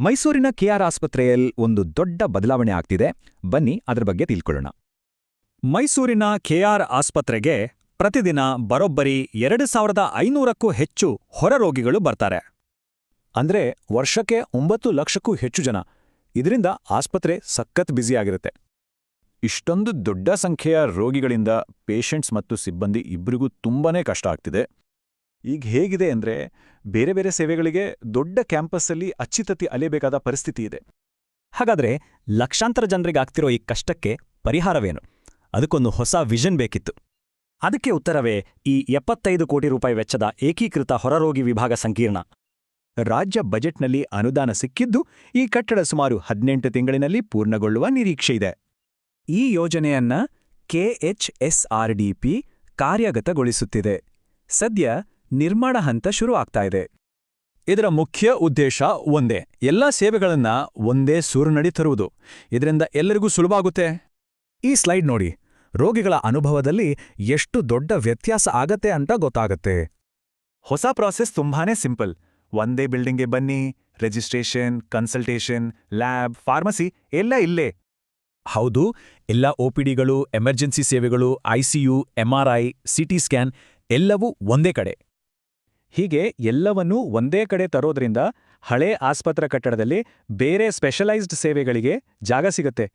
ಮೈಸೂರಿನ ಕೆಆರ್ ಆಸ್ಪತ್ರೆಯಲ್ಲಿ ಒಂದು ದೊಡ್ಡ ಬದಲಾವಣೆ ಆಗ್ತಿದೆ. ಬನ್ನಿ ಅದರ ಬಗ್ಗೆ ತಿಳ್ಕೊಳ್ಳೋಣ. ಮೈಸೂರಿನ ಕೆಆರ್ ಆಸ್ಪತ್ರೆಗೆ ಪ್ರತಿದಿನ ಬರೋಬ್ಬರಿ ಎರಡು ಸಾವಿರದ ಐನೂರಕ್ಕೂ ಹೆಚ್ಚು ಹೊರರೋಗಿಗಳು ಬರ್ತಾರೆ. ಅಂದ್ರೆ ವರ್ಷಕ್ಕೆ ಒಂಬತ್ತು ಲಕ್ಷಕ್ಕೂ ಹೆಚ್ಚು ಜನ. ಇದರಿಂದ ಆಸ್ಪತ್ರೆ ಸಖತ್ ಬ್ಯುಸಿಯಾಗಿರುತ್ತೆ ಇಷ್ಟೊಂದು ದೊಡ್ಡ ಸಂಖ್ಯೆಯ ರೋಗಿಗಳಿಂದ ಪೇಷಂಟ್ಸ್ ಮತ್ತು ಸಿಬ್ಬಂದಿ ಇಬ್ಬರಿಗೂ ತುಂಬಾನೇ ಕಷ್ಟ ಆಗ್ತಿದೆ. ಈಗ ಹೇಗಿದೆ ಅಂದ್ರೆ ಬೇರೆ ಬೇರೆ ಸೇವೆಗಳಿಗೆ ದೊಡ್ಡ ಕ್ಯಾಂಪಸ್ಸಲ್ಲಿ ಅಚ್ಚಿತತಿ ಅಲೆಯಬೇಕಾದ ಪರಿಸ್ಥಿತಿ ಇದೆ. ಹಾಗಾದ್ರೆ ಲಕ್ಷಾಂತರ ಜನರಿಗಾಗ್ತಿರೋ ಈ ಕಷ್ಟಕ್ಕೆ ಪರಿಹಾರವೇನು? ಅದಕ್ಕೊಂದು ಹೊಸ ವಿಷನ್ ಬೇಕಿತ್ತು. ಅದಕ್ಕೆ ಉತ್ತರವೇ ಈ ಎಪ್ಪತ್ತೈದು ಕೋಟಿ ರೂಪಾಯಿ ವೆಚ್ಚದ ಏಕೀಕೃತ ಹೊರರೋಗಿ ವಿಭಾಗ ಸಂಕೀರ್ಣ. ರಾಜ್ಯ ಬಜೆಟ್ನಲ್ಲಿ ಅನುದಾನ ಸಿಕ್ಕಿದ್ದು ಈ ಕಟ್ಟಡ ಸುಮಾರು ಹದಿನೆಂಟು ತಿಂಗಳಿನಲ್ಲಿ ಪೂರ್ಣಗೊಳ್ಳುವ ನಿರೀಕ್ಷೆ ಇದೆ. ಈ ಯೋಜನೆಯನ್ನ ಕೆಎಚ್ಎಸ್ಆರ್ಡಿಪಿ ಕಾರ್ಯಗತಗೊಳಿಸುತ್ತಿದೆ. ಸದ್ಯ ನಿರ್ಮಾಣ ಹಂತ ಶುರು ಆಗ್ತಾ ಇದೆ. ಇದರ ಮುಖ್ಯ ಉದ್ದೇಶ ಒಂದೇ. ಎಲ್ಲಾ ಸೇವೆಗಳನ್ನ ಒಂದೇ ಸೂರಿನಡಿ ತರುವುದು. ಇದರಿಂದ ಎಲ್ಲರಿಗೂ ಸುಲಭ ಆಗುತ್ತೆ ಈ ಸ್ಲೈಡ್ ನೋಡಿ. ರೋಗಿಗಳ ಅನುಭವದಲ್ಲಿ ಎಷ್ಟು ದೊಡ್ಡ ವ್ಯತ್ಯಾಸ ಆಗತ್ತೆ ಅಂತ ಗೊತ್ತಾಗತ್ತೆ. ಹೊಸ ಪ್ರಾಸೆಸ್ ತುಂಬಾನೇ ಸಿಂಪಲ್. ಒಂದೇ ಬಿಲ್ಡಿಂಗ್ಗೆ ಬನ್ನಿ, ರಿಜಿಸ್ಟ್ರೇಷನ್, ಕನ್ಸಲ್ಟೇಷನ್, ಲ್ಯಾಬ್, ಫಾರ್ಮಸಿ ಎಲ್ಲ ಇಲ್ಲೇ. ಹೌದು, ಎಲ್ಲ ಒಪಿಡಿಗಳು ಎಮರ್ಜೆನ್ಸಿ ಸೇವೆಗಳು ಐಸಿಯು ಎಂಆರ್ಐ ಸಿಟಿ ಸ್ಕ್ಯಾನ್ ಎಲ್ಲವೂ ಒಂದೇ ಕಡೆ. ಹೀಗೆ ಎಲ್ಲವನ್ನೂ ಒಂದೇ ಕಡೆ ತರೋದ್ರಿಂದ ಹಳೆ ಆಸ್ಪತ್ರೆ ಕಟ್ಟಡದಲ್ಲಿ ಬೇರೆ ಸ್ಪೆಷಲೈಸ್ಡ್ ಸೇವೆಗಳಿಗೆ ಜಾಗ ಸಿಗತ್ತೆ.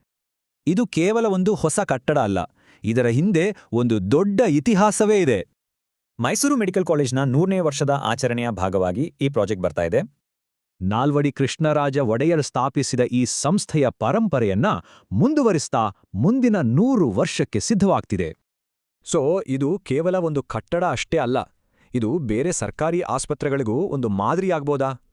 ಇದು ಕೇವಲ ಒಂದು ಹೊಸ ಕಟ್ಟಡ ಅಲ್ಲ, ಇದರ ಹಿಂದೆ ಒಂದು ದೊಡ್ಡ ಇತಿಹಾಸವೇ ಇದೆ. ಮೈಸೂರು ಮೆಡಿಕಲ್ ಕಾಲೇಜ್ನ ನೂರನೇ ವರ್ಷದ ಆಚರಣೆಯ ಭಾಗವಾಗಿ ಈ ಪ್ರಾಜೆಕ್ಟ್ ಬರ್ತಾ ಇದೆ. ನಾಲ್ವಡಿ ಕೃಷ್ಣರಾಜ ಒಡೆಯರ್ ಸ್ಥಾಪಿಸಿದ ಈ ಸಂಸ್ಥೆಯ ಪರಂಪರೆಯನ್ನ ಮುಂದುವರಿಸ್ತಾ ಮುಂದಿನ ನೂರು ವರ್ಷಕ್ಕೆ ಸಿದ್ಧವಾಗ್ತಿದೆ. ಸೊ, ಇದು ಕೇವಲ ಒಂದು ಕಟ್ಟಡ ಅಷ್ಟೇ ಅಲ್ಲ ಇದು ಬೇರೆ ಸರ್ಕಾರಿ ಆಸ್ಪತ್ರೆಗಳಿಗೂ ಒಂದು ಮಾದರಿಯಾಗ್ಬೋದಾ?